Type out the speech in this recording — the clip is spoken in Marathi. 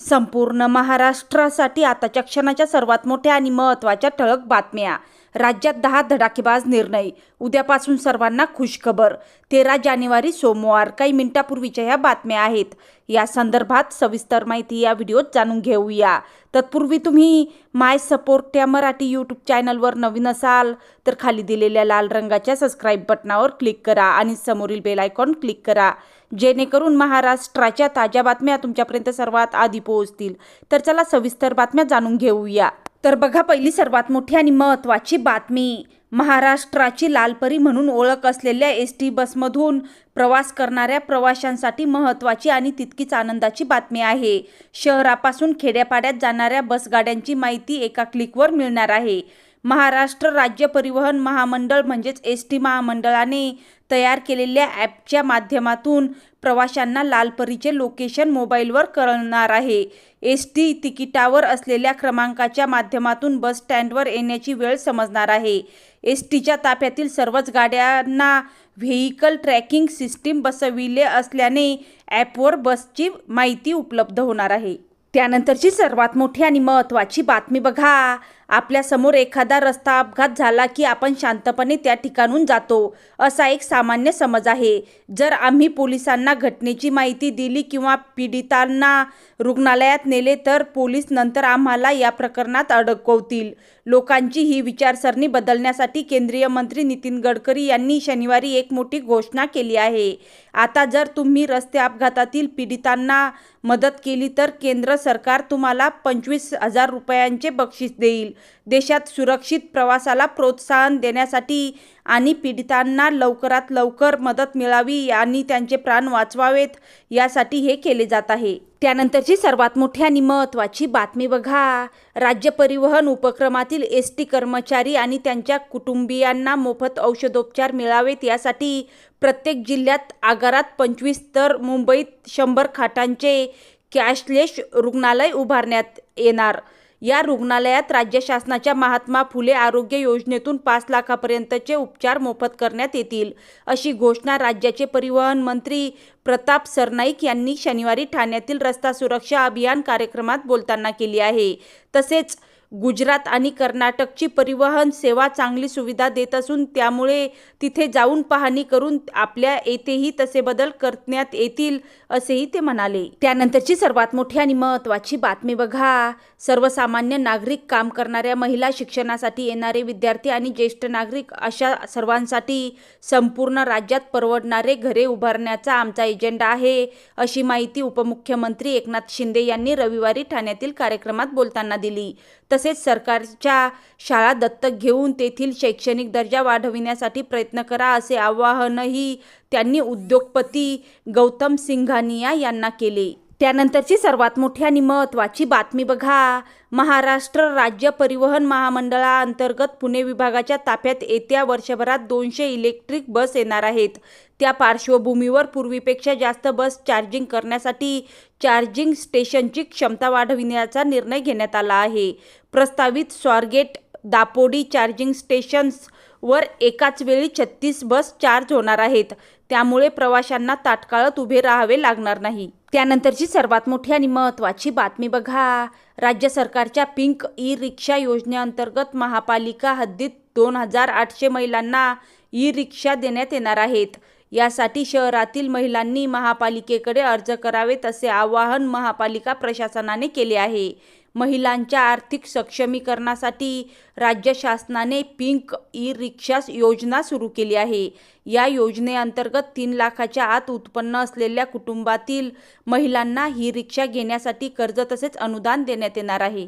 संपूर्ण महाराष्ट्रासाठी आताच्या क्षणाच्या सर्वात मोठ्या आणि महत्त्वाच्या ठळक बातम्या. राज्यात दहा धडाकेबाज निर्णय. उद्यापासून सर्वांना खुशखबर. तेरा जानेवारी सोमवार. काही मिनिटापूर्वीच्या ह्या बातम्या आहेत. या संदर्भात सविस्तर माहिती या व्हिडिओत जाणून घेऊया. तत्पूर्वी तुम्ही माय सपोर्ट या मराठी यूट्यूब चॅनलवर नवीन असाल तर खाली दिलेल्या लाल रंगाच्या सबस्क्राईब बटनावर क्लिक करा आणि समोरील बेल आयकॉन क्लिक करा. जेणेकरून महाराष्ट्राच्या ताज्या बातम्या तुमच्यापर्यंत सर्वात आधी पोहोचतील. तर चला सविस्तर बातम्या जाणून घेऊया. तर बघा पहिली सर्वात मोठी आणि महत्त्वाची बातमी. महाराष्ट्राची लालपरी म्हणून ओळख असलेल्या एस टी बसमधून प्रवास करणाऱ्या प्रवाशांसाठी महत्त्वाची आणि तितकीच आनंदाची बातमी आहे. शहरापासून खेड्यापाड्यात जाणाऱ्या बसगाड्यांची माहिती एका क्लिकवर मिळणार आहे. महाराष्ट्र राज्य परिवहन महामंडळ म्हणजेच एस टी महामंडळाने तयार केलेल्या ॲपच्या माध्यमातून प्रवाशांना लालपरीचे लोकेशन मोबाईलवर कळणार आहे. एस टी तिकिटावर असलेल्या क्रमांकाच्या माध्यमातून बस स्टँडवर येण्याची वेळ समजणार आहे. एस टीच्या ताफ्यातील सर्वच गाड्यांना व्हेईकल ट्रॅकिंग सिस्टीम बसविले असल्याने ॲपवर बसची माहिती उपलब्ध होणार आहे. त्यानंतरची सर्वात मोठी आणि महत्त्वाची बातमी बघा. आपल्यासमोर एखादा रस्ता अपघात झाला की आपण शांतपणे त्या ठिकाणून जातो असा एक सामान्य समज आहे. जर आम्ही पोलिसांना घटनेची माहिती दिली किंवा पीडितांना रुग्णालयात नेले तर पोलीस नंतर आम्हाला या प्रकरणात अडकवतील. लोकांची ही विचारसरणी बदलण्यासाठी केंद्रीय मंत्री नितीन गडकरी यांनी शनिवारी एक मोठी घोषणा केली आहे. आता जर तुम्ही रस्ते अपघातातील पीडितांना मदत केली तर केंद्र सरकार तुम्हाला पंचवीस हजार रुपयांचे बक्षीस देईल. देशात सुरक्षित प्रवासाला प्रोत्साहन देण्यासाठी आणि पीडितांना लवकरात लवकर मदत मिळावी आणि त्यांचे प्राण वाचवावेत यासाठी हे केले जात आहे. त्यानंतरची सर्वात मोठी आणि महत्त्वाची बातमी बघा. राज्य परिवहन उपक्रमातील एस टी कर्मचारी आणि त्यांच्या कुटुंबियांना मोफत औषधोपचार मिळावेत यासाठी प्रत्येक जिल्ह्यात आगारात पंचवीस तर मुंबईत शंभर खाटांचे कॅशलेस रुग्णालय उभारण्यात येणार. या रुग्णालयात राज्य शासनाच्या महात्मा फुले आरोग्य योजनेतून पाच लाखापर्यंतचे उपचार मोफत करण्यात येतील अशी घोषणा राज्याचे परिवहन मंत्री प्रताप सरनाईक यांनी शनिवारी ठाण्यातील रस्ता सुरक्षा अभियान कार्यक्रमात बोलताना केली आहे. तसेच गुजरात आणि कर्नाटकची परिवहन सेवा चांगली सुविधा देत असून त्यामुळे तिथे जाऊन पाहणी करून आपल्या येथेही तसे बदल करण्यात येतील असेही ते म्हणाले. त्यानंतरची सर्वात मोठी आणि महत्त्वाची बातमी बघा. सर्वसामान्य नागरिक काम करणाऱ्या महिला शिक्षणासाठी येणारे विद्यार्थी आणि ज्येष्ठ नागरिक अशा सर्वांसाठी संपूर्ण राज्यात परवडणारे घरे उभारण्याचा आमचा एजेंडा आहे अशी माहिती उपमुख्यमंत्री एकनाथ शिंदे यांनी रविवारी ठाण्यातील कार्यक्रमात बोलताना दिली. तसेच सरकारच्या शाळा दत्तक घेऊन तेथील शैक्षणिक दर्जा वाढविण्यासाठी प्रयत्न करा असे आवाहनही त्यांनी उद्योगपती गौतम सिंघानिया यांना केले. त्यानंतरची सर्वात मोठी आणि महत्त्वाची बातमी बघा. महाराष्ट्र राज्य परिवहन महामंडळाअंतर्गत पुणे विभागाच्या ताफ्यात येत्या वर्षभरात दोनशे इलेक्ट्रिक बस येणार आहेत. त्या पार्श्वभूमीवर पूर्वीपेक्षा जास्त बस चार्जिंग करण्यासाठी चार्जिंग स्टेशनची क्षमता वाढविण्याचा निर्णय घेण्यात आला आहे. प्रस्तावित स्वारगेट दापोडी चार्जिंग स्टेशन्स वर एकाच वेळी छत्तीस बस चार्ज होणार आहेत. त्यामुळे प्रवाशांना ताटकाळत उभे राहावे लागणार नाही. त्यानंतरची सर्वात मोठी आणि महत्त्वाची बातमी बघा. राज्य सरकारच्या पिंक ई रिक्षा योजनेअंतर्गत महापालिका हद्दीत दोन हजार आठशे महिलांना ई रिक्षा देण्यात येणार आहेत. यासाठी शहरातील महिलांनी महापालिकेकडे अर्ज करावेत असे आवाहन महापालिका प्रशासनाने केले आहे. महिलांच्या आर्थिक सक्षमीकरणासाठी राज्य शासनाने पिंक ई रिक्षा योजना सुरू केली आहे. या योजनेअंतर्गत तीन लाखाच्या आत उत्पन्न असलेल्या कुटुंबातील महिलांना ही रिक्षा घेण्यासाठी कर्ज तसेच अनुदान देण्यात येणार आहे.